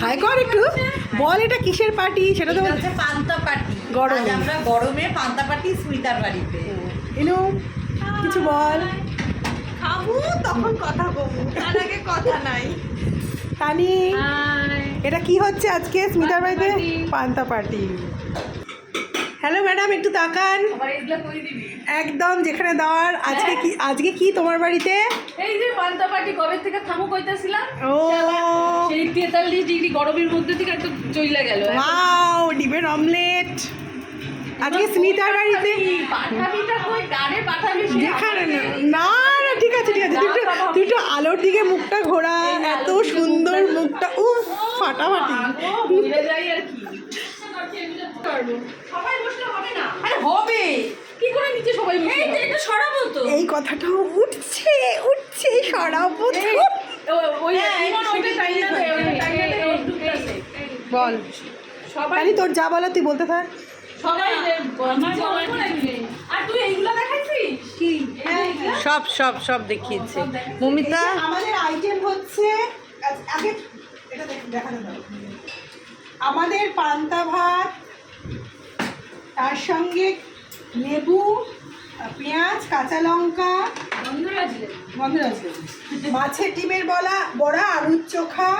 High কর একটু। বল এটা কিসের পার্টি? সেটা তো হচ্ছে পান্তা পার্টি। গরমে। আমরা গরমে পান্তা পার্টি স্মিতার বাড়িতে। ইনু কিছু বল। খাব তখন কথা বলব। তার আগে কথা নাই। তানি। এটা কি হচ্ছে আজকে স্মিতার বাড়িতে পান্তা পার্টি হ্যালো ম্যাডাম একটু তাকান। একদম যেখানে দেওয়ার আজকে কি আজকে কি তোমার বাড়িতে? এই যে পান্তা পাটি কবে থেকে থামো কইতাছিলাম? ও। সেই তেতাল্লিশ ডিগ্রি গরমের মধ্যে থেকে একটা চইলা গেল। ওয়াও ডিমের অমলেট আজকে স্মিতার বাড়িতে যেখানে না না ঠিক আছে ঠিক আছে। তুই একটু আলোর দিকে মুখটা ঘোরা এত সুন্দর মুখটা উফ ফাটাফাটি ও, ভুলে যাই আর কি করব। সবাই বসলে হবে না। আরে হবে। কি করে নিচে সবাই বসে এই এটা সরাবো তো। এই কথাটা উঠছে উঠছে সরাবো তো। ওই ওইটা টাইনা দে ওইটা টাইনা দে বল। সবাই তোর যা বলো তুই বলতে থাক। সবাই আমার সবাই আর তুই এইগুলো দেখাইছিস? কি? সব সব সব দেখিয়েছে। মমিতা? আমাদের আইটেম হচ্ছে আগে এটা দেখ- আমাদের পান্তা ভাত তার সঙ্গে লেবু পেঁয়াজ কাঁচা লঙ্কা গন্ধরাজ মাছের ডিমের বলা বড়া আলুর চোখা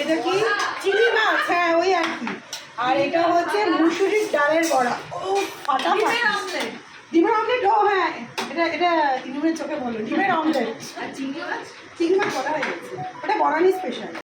এটা কি? চিংড়ি মাছ হ্যাঁ ওই আর কি আর এটা হচ্ছে মুসুরির ডালের বড়া। ও ফাটাফাটি। ডিমের অমলেট ও হ্যাঁ এটা এটা ইনুনের চোখে বলো। ডিমের অমলেট চিংড়ি মাছ? বড়া হয়ে গেছে। ওটা বনানি স্পেশাল